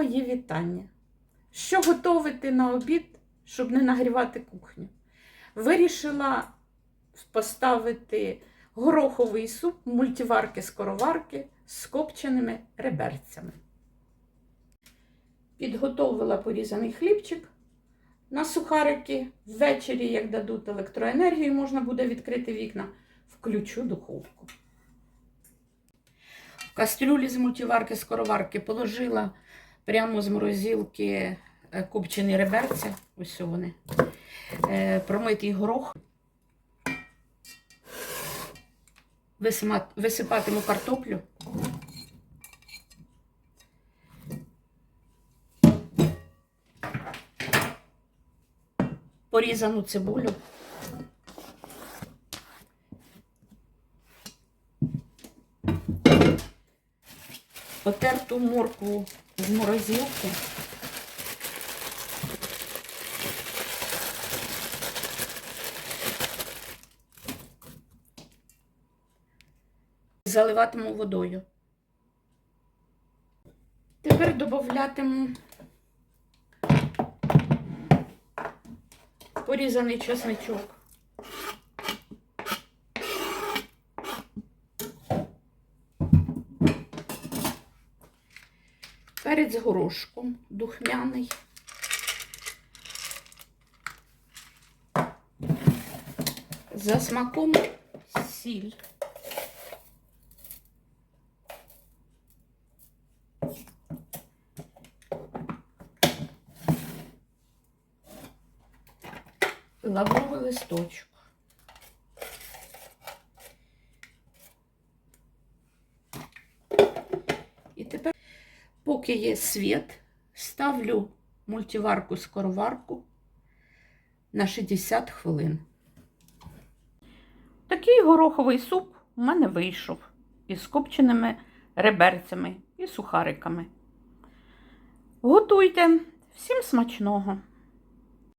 Мої вітання. Що готувати на обід, щоб не нагрівати кухню? Вирішила поставити гороховий суп мультиварки-скороварки з копченими реберцями. Підготовила порізаний хлібчик на сухарики. Ввечері, як дадуть електроенергію, можна буде відкрити вікна, включу духовку. В кастрюлі з мультиварки скороварки положила прямо з морозилки е, копчені реберця. Ось вони. Е, Промитий горох. Висипатиму картоплю. Порізану цибулю. Потерту моркву з морозилки. Заливатиму водою. Тепер додатиму порізаний чесничок. Перець горошком духмяний. За смаком сіль. Лавровий листочок. І тепер, поки є світ, ставлю мультиварку-скороварку на 60 хвилин. Такий гороховий суп у мене вийшов із копченими реберцями і сухариками. Готуйте всім смачного!